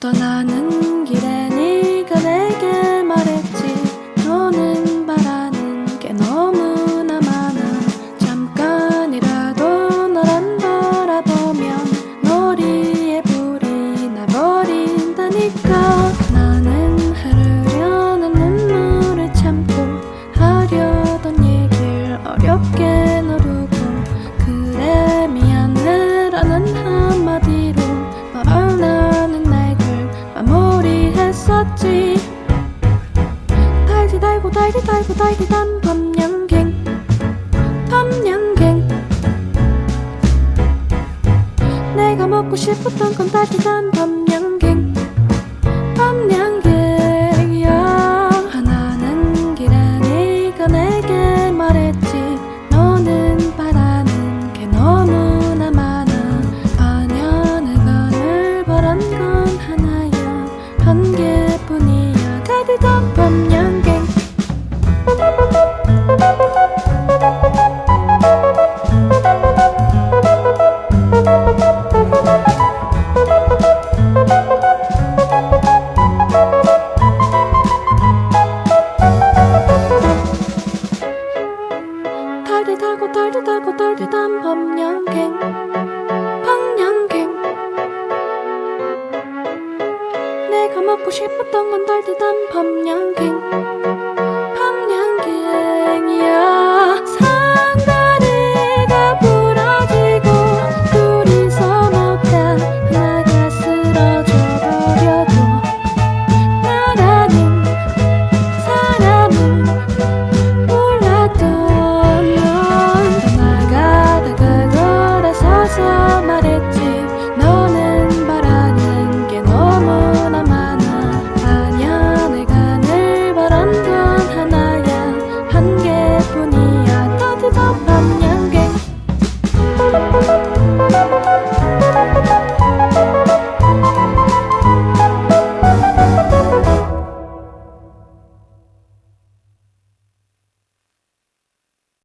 떠나는 길에 달디 달고 달디 달고 달디 단 밤양갱. 밤양갱. 내가 먹고 싶었던 건 달디단 밤양갱. 밤양갱이야 하나는 네가 내게 말했지. 너는 바라는 게 너무나 많아. 내가 늘 바란 건 하나야. 한 개뿐이야. 달디단 밤양 달디 달고 달디 달고 달디 단 밤양갱 밤양갱 내가 먹고 싶었던 건 달디 단 밤양갱